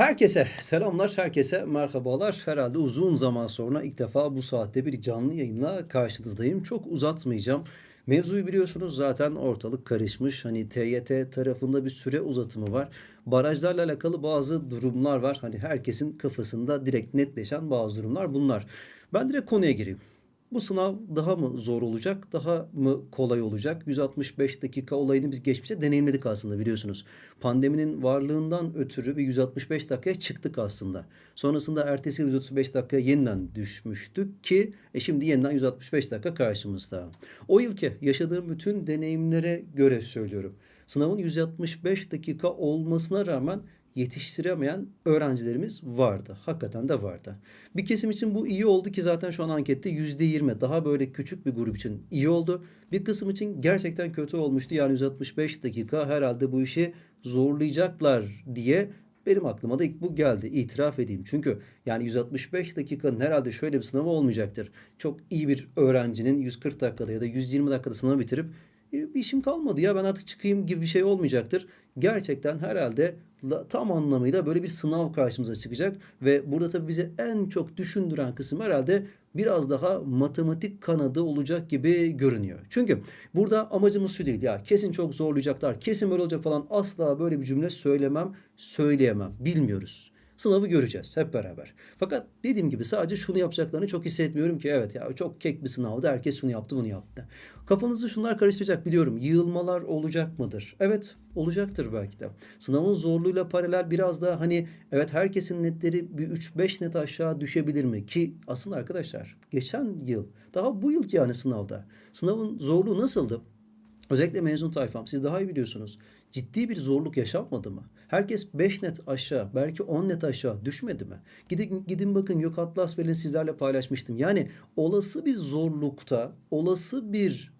Herkese selamlar, herkese merhabalar. Herhalde uzun zaman sonra ilk defa bu saatte bir canlı yayınla karşınızdayım. Çok uzatmayacağım. Mevzuyu biliyorsunuz zaten ortalık karışmış. Hani TYT tarafında bir süre uzatımı var. Barajlarla alakalı bazı durumlar var. Hani herkesin kafasında direkt netleşen bazı durumlar bunlar. Ben direkt konuya gireyim. Bu sınav daha mı zor olacak, daha mı kolay olacak? 165 dakika olayını biz geçmişte deneyimledik aslında biliyorsunuz. Pandeminin varlığından ötürü bir 165 dakikaya çıktık aslında. Sonrasında ertesi yıl 135 dakikaya yeniden düşmüştük ki e şimdi yeniden 165 dakika karşımızda. O yılki yaşadığım bütün deneyimlere göre söylüyorum. Sınavın 165 dakika olmasına rağmen yetiştiremeyen öğrencilerimiz vardı. Hakikaten de vardı. Bir kesim için bu iyi oldu ki zaten şu an ankette %20 daha böyle küçük bir grup için iyi oldu. Bir kısım için gerçekten kötü olmuştu. Yani 165 dakika herhalde bu işi zorlayacaklar diye benim aklıma da ilk bu geldi. İtiraf edeyim. Çünkü yani 165 dakikanın herhalde şöyle bir sınavı olmayacaktır. Çok iyi bir öğrencinin 140 dakikada ya da 120 dakikada sınavı bitirip "E, bir işim kalmadı ya ben artık çıkayım gibi bir şey olmayacaktır. Gerçekten herhalde tam anlamıyla böyle bir sınav karşımıza çıkacak ve burada tabii bizi en çok düşündüren kısım herhalde biraz daha matematik kanadı olacak gibi görünüyor. Çünkü burada amacımız şu değil ya kesin çok zorlayacaklar, kesin böyle olacak falan asla böyle bir cümle söylemem, söyleyemem. Bilmiyoruz. Sınavı göreceğiz hep beraber. Fakat dediğim gibi sadece şunu yapacaklarını çok hissetmiyorum ki evet ya çok kek bir sınavdı. Herkes şunu yaptı bunu yaptı. Kafanızı şunlar karıştıracak biliyorum. Yığılmalar olacak mıdır? Evet olacaktır belki de. Sınavın zorluğuyla paralel biraz da hani evet herkesin netleri bir 3-5 net aşağı düşebilir mi? Ki aslında arkadaşlar geçen yıl daha bu yılki yani sınavda sınavın zorluğu nasıldı? Özellikle mezun tayfam siz daha iyi biliyorsunuz. Ciddi bir zorluk yaşanmadı mı? Herkes 5 net aşağı belki 10 net aşağı düşmedi mi? Gidin, gidin bakın yok Atlas Velin sizlerle paylaşmıştım. Yani olası bir zorlukta olası bir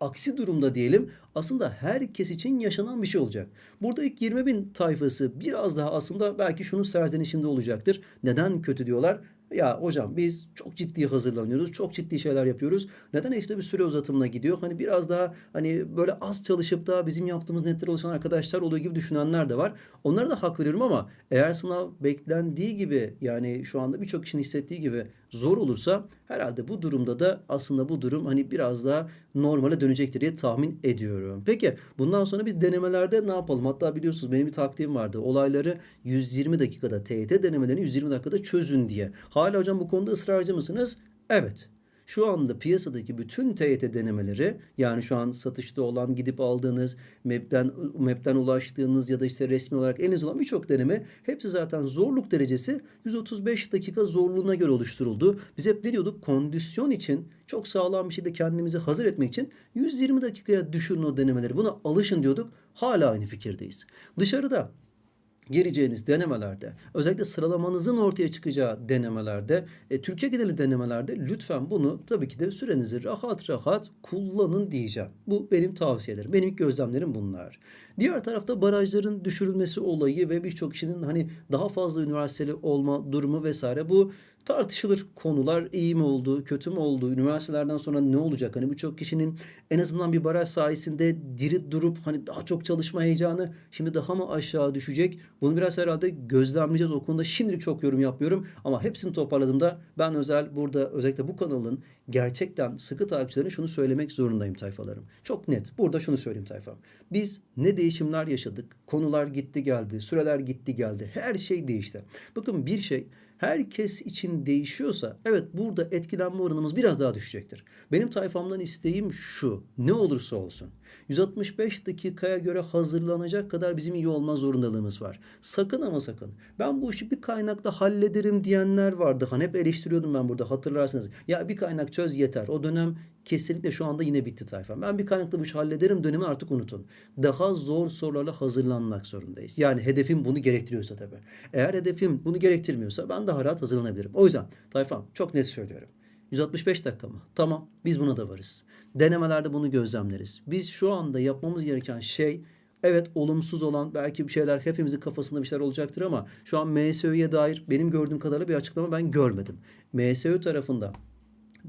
aksi durumda diyelim aslında herkes için yaşanan bir şey olacak. Burada ilk 20 bin tayfası biraz daha aslında belki şunun serzenişinde olacaktır. Neden kötü diyorlar? Ya hocam biz çok ciddi hazırlanıyoruz. Çok ciddi şeyler yapıyoruz. Neden işte bir süre uzatımına gidiyor? Hani biraz daha hani böyle az çalışıp da bizim yaptığımız netler oluşan arkadaşlar oluyor gibi düşünenler de var. Onlara da hak veriyorum ama eğer sınav beklendiği gibi yani şu anda birçok kişinin hissettiği gibi zor olursa herhalde bu durumda da aslında bu durum hani biraz daha normale dönecektir diye tahmin ediyorum. Peki bundan sonra biz denemelerde ne yapalım? Hatta biliyorsunuz benim bir taktiğim vardı. Olayları 120 dakikada TYT denemelerini 120 dakikada çözün diye. Hala hocam bu konuda ısrarcı mısınız? Evet. Şu anda piyasadaki bütün TYT denemeleri yani şu an satışta olan gidip aldığınız MEP'ten, MEP'ten ulaştığınız ya da işte resmi olarak eliniz olan birçok deneme hepsi zaten zorluk derecesi 135 dakika zorluğuna göre oluşturuldu. Biz hep ne diyorduk? Kondisyon için çok sağlam bir şekilde kendimizi hazır etmek için 120 dakikaya düşürün o denemeleri. Buna alışın diyorduk. Hala aynı fikirdeyiz. Dışarıda gireceğiniz denemelerde özellikle sıralamanızın ortaya çıkacağı denemelerde e, Türkiye geneli denemelerde lütfen bunu tabii ki de sürenizi rahat rahat kullanın diyeceğim. Bu benim tavsiyelerim. Benim gözlemlerim bunlar. Diğer tarafta barajların düşürülmesi olayı ve birçok kişinin hani daha fazla üniversiteli olma durumu vesaire bu tartışılır konular iyi mi oldu, kötü mü oldu, üniversitelerden sonra ne olacak? Hani birçok kişinin en azından bir baraj sayesinde diri durup hani daha çok çalışma heyecanı şimdi daha mı aşağı düşecek? Bunu biraz herhalde gözlemleyeceğiz. O konuda şimdilik çok yorum yapmıyorum ama hepsini toparladığımda ben özel burada özellikle bu kanalın gerçekten sıkı takipçilerine şunu söylemek zorundayım tayfalarım. Çok net. Burada şunu söyleyeyim tayfam. Biz ne değişimler yaşadık? Konular gitti geldi, süreler gitti geldi. Her şey değişti. Bakın bir şey herkes için değişiyorsa evet burada etkilenme oranımız biraz daha düşecektir. Benim tayfamdan isteğim şu. Ne olursa olsun. 165 dakikaya göre hazırlanacak kadar bizim iyi olma zorundalığımız var. Sakın ama sakın. Ben bu işi bir kaynakla hallederim diyenler vardı. Hani hep eleştiriyordum ben burada hatırlarsınız. Ya bir kaynak çöz yeter. O dönem kesinlikle şu anda yine bitti tayfam. Ben bir kaynakla bu işi hallederim dönemi artık unutun. Daha zor sorularla hazırlanmak zorundayız. Yani hedefim bunu gerektiriyorsa tabii. Eğer hedefim bunu gerektirmiyorsa ben daha rahat hazırlanabilirim. O yüzden tayfam çok net söylüyorum. 165 dakika mı? Tamam biz buna da varız. Denemelerde bunu gözlemleriz. Biz şu anda yapmamız gereken şey evet olumsuz olan belki bir şeyler hepimizin kafasında bir şeyler olacaktır ama şu an MSÖ'ye dair benim gördüğüm kadarıyla bir açıklama ben görmedim. MSÖ tarafında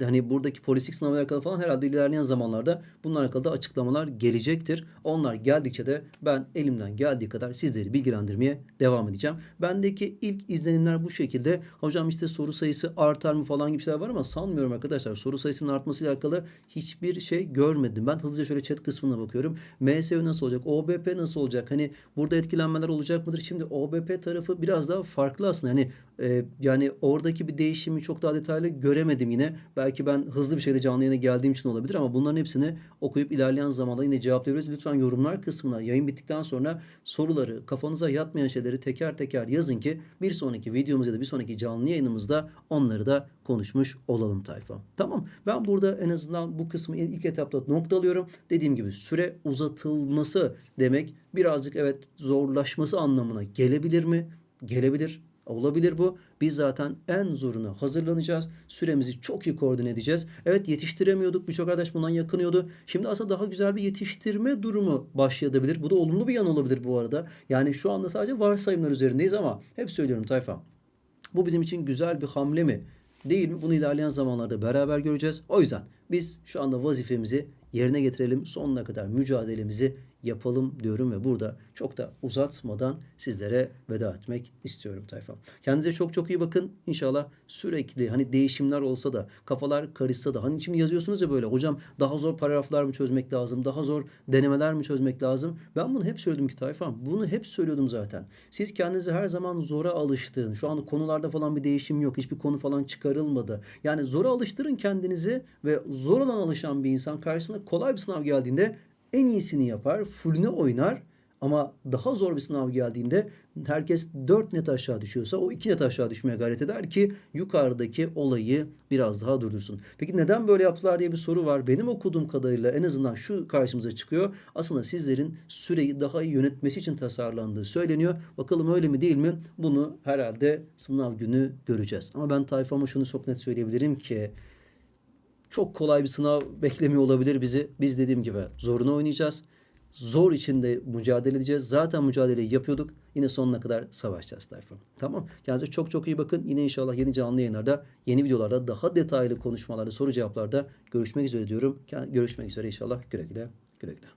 hani buradaki polislik sınavıyla alakalı falan herhalde ilerleyen zamanlarda bununla alakalı da açıklamalar gelecektir. Onlar geldikçe de ben elimden geldiği kadar sizleri bilgilendirmeye devam edeceğim. Bendeki ilk izlenimler bu şekilde. Hocam işte soru sayısı artar mı falan gibi şeyler var ama sanmıyorum arkadaşlar. Soru sayısının artmasıyla alakalı hiçbir şey görmedim. Ben hızlıca şöyle chat kısmına bakıyorum. MSÖ nasıl olacak? OBP nasıl olacak? Hani burada etkilenmeler olacak mıdır? Şimdi OBP tarafı biraz daha farklı aslında. Hani e, yani oradaki bir değişimi çok daha detaylı göremedim yine. Belki ben hızlı bir şekilde canlı yayına geldiğim için olabilir ama bunların hepsini okuyup ilerleyen zamanda yine cevaplayabiliriz. Lütfen yorumlar kısmına yayın bittikten sonra soruları, kafanıza yatmayan şeyleri teker teker yazın ki bir sonraki videomuz ya da bir sonraki canlı yayınımızda onları da konuşmuş olalım tayfa. Tamam. Ben burada en azından bu kısmı ilk etapta noktalıyorum. Dediğim gibi süre uzatılması demek birazcık evet zorlaşması anlamına gelebilir mi? Gelebilir. Olabilir bu. Biz zaten en zoruna hazırlanacağız. Süremizi çok iyi koordine edeceğiz. Evet yetiştiremiyorduk. Birçok arkadaş bundan yakınıyordu. Şimdi aslında daha güzel bir yetiştirme durumu başlayabilir. Bu da olumlu bir yan olabilir bu arada. Yani şu anda sadece varsayımlar üzerindeyiz ama hep söylüyorum tayfa. Bu bizim için güzel bir hamle mi? Değil mi? Bunu ilerleyen zamanlarda beraber göreceğiz. O yüzden biz şu anda vazifemizi yerine getirelim. Sonuna kadar mücadelemizi yapalım diyorum ve burada çok da uzatmadan sizlere veda etmek istiyorum tayfa. Kendinize çok çok iyi bakın. İnşallah sürekli hani değişimler olsa da kafalar karışsa da hani şimdi yazıyorsunuz ya böyle hocam daha zor paragraflar mı çözmek lazım? Daha zor denemeler mi çözmek lazım? Ben bunu hep söyledim ki tayfam. Bunu hep söylüyordum zaten. Siz kendinizi her zaman zora alıştırın. Şu anda konularda falan bir değişim yok. Hiçbir konu falan çıkarılmadı. Yani zora alıştırın kendinizi ve zor olan alışan bir insan karşısına kolay bir sınav geldiğinde en iyisini yapar, fullüne oynar ama daha zor bir sınav geldiğinde herkes 4 net aşağı düşüyorsa o 2 net aşağı düşmeye gayret eder ki yukarıdaki olayı biraz daha durdursun. Peki neden böyle yaptılar diye bir soru var. Benim okuduğum kadarıyla en azından şu karşımıza çıkıyor. Aslında sizlerin süreyi daha iyi yönetmesi için tasarlandığı söyleniyor. Bakalım öyle mi değil mi? Bunu herhalde sınav günü göreceğiz. Ama ben tayfama şunu çok net söyleyebilirim ki çok kolay bir sınav beklemiyor olabilir bizi. Biz dediğim gibi zoruna oynayacağız. Zor içinde mücadele edeceğiz. Zaten mücadeleyi yapıyorduk. Yine sonuna kadar savaşacağız tayfa. Tamam. Kendinize çok çok iyi bakın. Yine inşallah yeni canlı yayınlarda, yeni videolarda, daha detaylı konuşmalarda, soru cevaplarda görüşmek üzere diyorum. Görüşmek üzere inşallah. Güle güle. Güle güle.